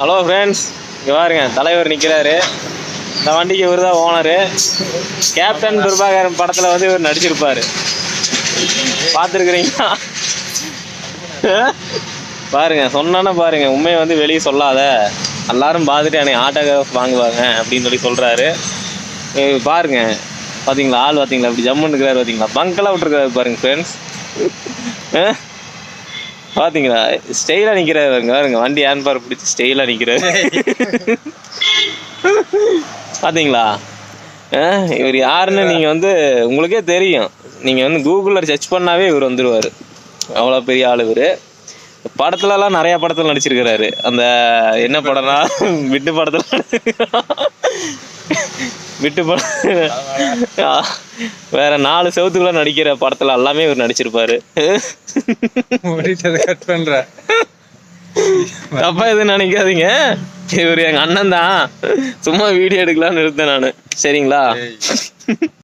Hello friends இங்கே பாருங்க தலைவர் நிற்கிறாரு இந்த வண்டிக்கு இவர் தான் ஓனரு. கேப்டன் பிரபாகரன் படத்தில் வந்து இவர் நடிச்சிருப்பார். பார்த்துருக்குறீங்களா? பாருங்க சொன்னானே பாருங்க உண்மையை வந்து வெளியே சொல்லாத. எல்லாரும் பார்த்துட்டு எனக்கு ஆட்டோகிராஃப் வாங்குவாங்க அப்படின்னு சொல்லி சொல்கிறாரு பாருங்க பார்த்தீங்களா ஆள் பார்த்தீங்களா இப்படி ஜம்முன்னு இருக்கிறாரு பார்த்தீங்களா பங்கெல்லாம் விட்டுருக்காரு பாருங்க ஃப்ரெண்ட்ஸ் பாத்தீங்களா? ஸ்டைலா நிக்கிறாரு பாருங்க பாருங்க. வண்டி ஹேண்ட்பார் பிடிச்சி ஸ்டைலா நிக்கிறாரு பாத்தீங்களா? இவர் யாருன்னு நீங்க வந்து உங்களுக்கே தெரியும். நீங்க வந்து கூகுள்ல சர்ச் பண்ணாவே இவர் வந்துருவாரு. அவ்வளவு பெரிய ஆள் இவரு. படத்துல எல்லாம் நிறைய படத்துல நடிச்சிருக்கிறாரு. அந்த என்ன படம்னா விட்டு படத்துல விட்டு படம் வேற நாலு செவத்துக்குள்ள நடிக்கிற படத்துல எல்லாமே இவர் நடிச்சிருப்பாரு. முடிச்சதை கட் பண்ற. தப்பா எதுவும் நினைக்காதீங்க. இவர் எங்க அண்ணன் தான். சும்மா வீடியோ எடுக்கலாம்னு இருந்தேன் நானு. சரிங்களா?